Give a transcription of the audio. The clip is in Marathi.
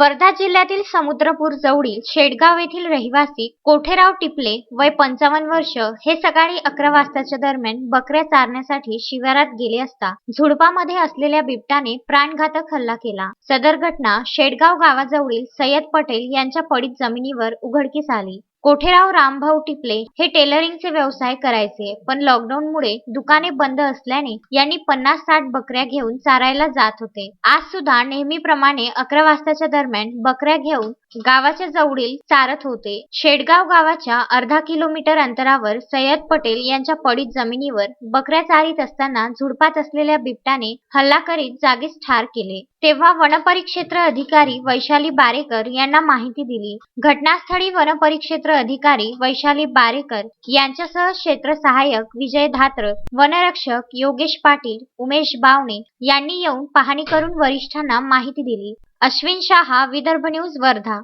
वर्धा जिल्ह्यातील समुद्रपूर जवळील शेडगाव येथील रहिवासी कोठेराव टिपले वय पंचावन्न वर्ष हे सकाळी अकरा वाजताच्या दरम्यान बकऱ्या चारण्यासाठी शिवारात गेले असता झुडपामध्ये असलेल्या बिबट्याने प्राणघातक हल्ला केला. सदर घटना शेडगाव गावाजवळील सय्यद पटेल यांच्या पडीत जमिनीवर उघडकीस आली. कोठेराव रामभाऊ टिपले हे टेलरिंगचे व्यवसाय करायचे पण लॉकडाऊनमुळे दुकाने बंद असल्याने यांनी पन्नास साठ बकऱ्या घेऊन चारायला जात होते. आज सुद्धा नेहमीप्रमाणे अकरा वाजताच्या दरम्यान बकऱ्या घेऊन गावाच्या जवळील चारत होते. शेडगाव गावाच्या अर्धा किलोमीटर अंतरावर सय्यद पटेल यांच्या पडीत जमिनीवर बकऱ्या चारित असताना झुडपात असलेल्या बिबट्याने हल्ला करीत जागीच ठार केले. तेव्हा वनपरिक्षेत्र अधिकारी वैशाली बारेकर यांना माहिती दिली. घटनास्थळी वनपरिक्षेत्र अधिकारी वैशाली बारेकर यांच्यासह क्षेत्र सहाय्यक विजय धात्र वनरक्षक योगेश पाटील उमेश बावणे यांनी येऊन पाहणी करून वरिष्ठांना माहिती दिली. अश्विन शहा विदर्भ न्यूज वर्धा.